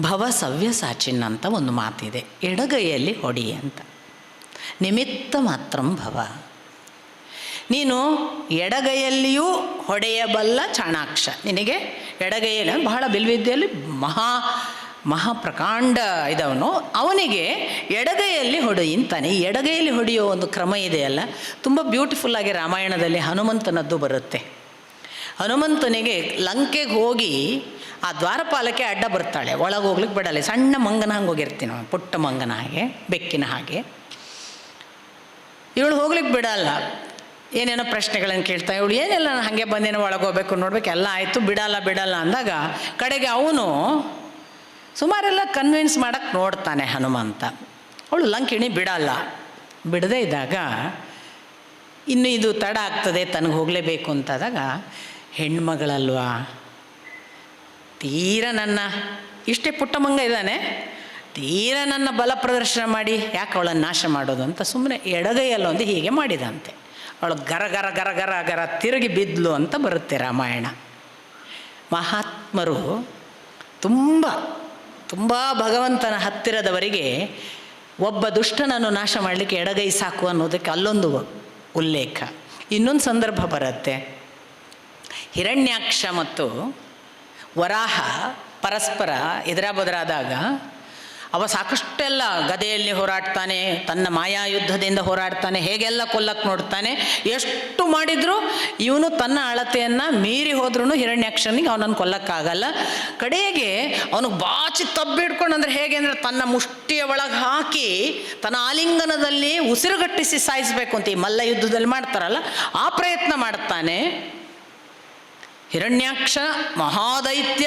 ಭವ ಸವ್ಯಸಾಚಿನ್ ಅಂತ ಒಂದು ಮಾತಿದೆ. ಎಡಗೈಯಲ್ಲಿ ಹೊಡಿ ಅಂತ. ನಿಮಿತ್ತ ಮಾತ್ರಂ ಭವ. ನೀನು ಎಡಗೈಯಲ್ಲಿಯೂ ಹೊಡೆಯಬಲ್ಲ ಚಾಣಾಕ್ಷ. ನಿನಗೆ ಎಡಗೈಯಲ್ಲಿ ಬಹಳ ಬಿಲ್ವಿದ್ಯೆಯಲ್ಲಿ ಮಹಾ, ಮಹಾಪ್ರಕಾಂಡ ಇದವನು. ಅವನಿಗೆ ಎಡಗೈಯಲ್ಲಿ ಹೊಡಿ ಅಂತಾನೆ ಎಡಗೈಯಲ್ಲಿ ಹೊಡೆಯೋ ಒಂದು ಕ್ರಮ ಇದೆಯಲ್ಲ, ತುಂಬ ಬ್ಯೂಟಿಫುಲ್ಲಾಗಿ ರಾಮಾಯಣದಲ್ಲಿ ಹನುಮಂತನದ್ದು ಬರುತ್ತೆ. ಹನುಮಂತನಿಗೆ ಲಂಕೆಗೆ ಹೋಗಿ ಆ ದ್ವಾರಪಾಲಕ್ಕೆ ಅಡ್ಡ ಬರ್ತಾಳೆ ಒಳಗೆ ಹೋಗ್ಲಿಕ್ಕೆ ಬಿಡಲ್ಲ. ಸಣ್ಣ ಮಂಗನ ಹಂಗೆ ಹೋಗಿರ್ತೀನಿ ನಾವು, ಪುಟ್ಟ ಮಂಗನ ಹಾಗೆ ಬೆಕ್ಕಿನ ಹಾಗೆ. ಇವಳು ಹೋಗ್ಲಿಕ್ಕೆ ಬಿಡಲ್ಲ. ಏನೇನೋ ಪ್ರಶ್ನೆಗಳನ್ನು ಕೇಳ್ತಾ ಇವಳು ಏನೆಲ್ಲ ನಾನು ಹಾಗೆ ಬಂದೇನೋ ಒಳಗೆ ಹೋಗ್ಬೇಕು ನೋಡ್ಬೇಕು ಎಲ್ಲ ಆಯಿತು ಬಿಡಲ್ಲ ಬಿಡಲ್ಲ ಅಂದಾಗ ಕಡೆಗೆ ಅವನು ಸುಮಾರೆಲ್ಲ ಕನ್ವಿನ್ಸ್ ಮಾಡೋಕ್ಕೆ ನೋಡ್ತಾನೆ ಹನುಮಂತ. ಅವಳು ಲಂಕಿಣಿ ಬಿಡಲ್ಲ. ಬಿಡದೇ ಇದ್ದಾಗ ಇನ್ನು ಇದು ತಡ ಆಗ್ತದೆ ತನಗೆ ಹೋಗಲೇಬೇಕು ಅಂತಾದಾಗ ಹೆಣ್ಮಗಳಲ್ವಾ? ತೀರ ನನ್ನ, ಇಷ್ಟೇ ಪುಟ್ಟ ಮಂಗ ಇದ್ದಾನೆ. ತೀರ ನನ್ನ ಬಲ ಪ್ರದರ್ಶನ ಮಾಡಿ ಯಾಕೆ ಅವಳನ್ನು ನಾಶ ಮಾಡೋದು ಅಂತ ಸುಮ್ಮನೆ ಎಡಗೈಯಲ್ಲೊಂದು ಹೀಗೆ ಮಾಡಿದಂತೆ. ಅವಳು ಗರ ಗರ ಗರ ಗರ ಗರ ತಿರುಗಿ ಬಿದ್ಲು ಅಂತ ಬರುತ್ತೆ ರಾಮಾಯಣ. ಮಹಾತ್ಮರು ತುಂಬ ತುಂಬ ಭಗವಂತನ ಹತ್ತಿರದವರಿಗೆ ಒಬ್ಬ ದುಷ್ಟನನ್ನು ನಾಶ ಮಾಡಲಿಕ್ಕೆ ಎಡಗೈ ಸಾಕು ಅನ್ನೋದಕ್ಕೆ ಅಲ್ಲೊಂದು ಉಲ್ಲೇಖ. ಇನ್ನೊಂದು ಸಂದರ್ಭ ಬರುತ್ತೆ. ಹಿರಣ್ಯಾಕ್ಷ ಮತ್ತು ವರಾಹ, ಪರಸ್ಪರ ಎದುರಾಬದರಾದಾಗ ಅವ ಸಾಕಷ್ಟೆಲ್ಲ ಗದೆಯಲ್ಲಿ ಹೋರಾಡ್ತಾನೆ, ತನ್ನ ಮಾಯಾ ಯುದ್ಧದಿಂದ ಹೋರಾಡ್ತಾನೆ, ಹೇಗೆಲ್ಲ ಕೊಲ್ಲಕ್ಕೆ ನೋಡ್ತಾನೆ, ಎಷ್ಟು ಮಾಡಿದರೂ ಇವನು ತನ್ನ ಅಳತೆಯನ್ನು ಮೀರಿ ಹೋದ್ರೂ ಹಿರಣ್ಯಾಕ್ಷನಿಗೆ ಅವನನ್ನು ಕೊಲ್ಲಕ್ಕಾಗಲ್ಲ. ಕಡೆಗೆ ಅವನು ಬಾಚಿ ತಬ್ಬಿಡ್ಕೊಂಡು ಅಂದರೆ ಹೇಗೆ ಅಂದರೆ ತನ್ನ ಮುಷ್ಟಿಯ ಒಳಗೆ ಹಾಕಿ ತನ್ನ ಆಲಿಂಗನದಲ್ಲಿ ಉಸಿರುಗಟ್ಟಿಸಿ ಸಾಯಿಸಬೇಕು ಅಂತ ಈ ಮಲ್ಲ ಯುದ್ಧದಲ್ಲಿ ಮಾಡ್ತಾರಲ್ಲ, ಆ ಪ್ರಯತ್ನ ಮಾಡ್ತಾನೆ. ಹಿರಣ್ಯಾಕ್ಷ ಮಹಾದೈತ್ಯ,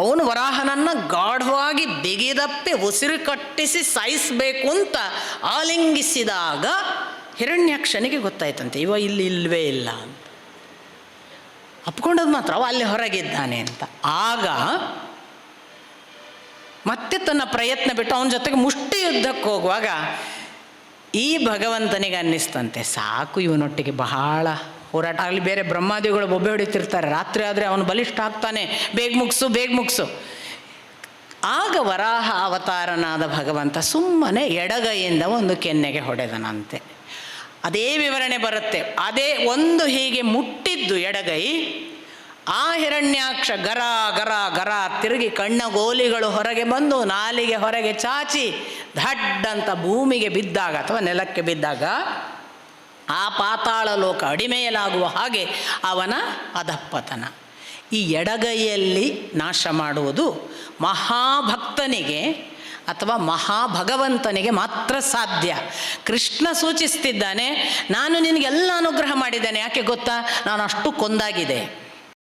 ಅವನು ವರಾಹನನ್ನು ಗಾಢವಾಗಿ ಬಿಗಿದಪ್ಪೆ ಉಸಿರು ಕಟ್ಟಿಸಿ ಸಾಯಿಸಬೇಕು ಅಂತ ಆಲಿಂಗಿಸಿದಾಗ ಹಿರಣ್ಯಾಕ್ಷನಿಗೆ ಗೊತ್ತಾಯ್ತಂತೆ, ಇವ ಇಲ್ಲಿ ಇಲ್ವೇ ಇಲ್ಲ ಅಂತ. ಅಪ್ಕೊಂಡದ್ದು ಮಾತ್ರ, ಅವ ಅಲ್ಲಿ ಹೊರಗಿದ್ದಾನೆ ಅಂತ. ಆಗ ಮತ್ತೆ ತನ್ನ ಪ್ರಯತ್ನ ಬಿಟ್ಟು ಅವನ ಜೊತೆಗೆ ಮುಷ್ಟಿ ಯುದ್ಧಕ್ಕೆ ಹೋಗುವಾಗ ಈ ಭಗವಂತನಿಗೆ ಅನ್ನಿಸ್ತಂತೆ, ಸಾಕು ಇವನೊಟ್ಟಿಗೆ ಬಹಳ ಹೋರಾಟ ಆಗಲಿ ಬೇರೆ ಬ್ರಹ್ಮಾದಿಗಳು ಬೊಬ್ಬೆ ಹೊಡಿತಿರ್ತಾರೆ. ರಾತ್ರಿ ಆದರೆ ಅವನು ಬಲಿಷ್ಠ ಆಗ್ತಾನೆ ಬೇಗ ಮುಗಿಸು ಬೇಗ ಮುಗಿಸು. ಆಗ ವರಾಹ ಅವತಾರನಾದ ಭಗವಂತ ಸುಮ್ಮನೆ ಎಡಗೈಯಿಂದ ಒಂದು ಕೆನ್ನೆಗೆ ಹೊಡೆದನಂತೆ. ಅದೇ ವಿವರಣೆ ಬರುತ್ತೆ. ಅದೇ ಒಂದು ಹೀಗೆ ಮುಟ್ಟಿದ್ದು ಎಡಗೈ, ಆ ಹಿರಣ್ಯಾಕ್ಷ ಗರ ಗರ ಗರ ತಿರುಗಿ ಕಣ್ಣ ಗೋಲಿಗಳು ಹೊರಗೆ ಬಂದು ನಾಲಿಗೆ ಹೊರಗೆ ಚಾಚಿ ದಡ್ಡಂತ ಭೂಮಿಗೆ ಬಿದ್ದಾಗ ಅಥವಾ ನೆಲಕ್ಕೆ ಬಿದ್ದಾಗ ಆ ಪಾತಾಳ ಲೋಕ ಅಡಿಮೆಯಲಾಗುವ ಹಾಗೆ ಅವನ ಅಧಪ್ಪತನ ಈ ಎಡಗೈಯಲ್ಲಿ ನಾಶ ಮಾಡುವುದು ಮಹಾಭಕ್ತನಿಗೆ ಅಥವಾ ಮಹಾಭಗವಂತನಿಗೆ ಮಾತ್ರ ಸಾಧ್ಯ. ಕೃಷ್ಣ ಸೂಚಿಸ್ತಿದ್ದಾನೆ, ನಾನು ನಿನಗೆಲ್ಲ ಅನುಗ್ರಹ ಮಾಡಿದ್ದೇನೆ. ಯಾಕೆ ಗೊತ್ತಾ? ನಾನು ಅಷ್ಟು ಕೊಂದಾಗಿದೆ.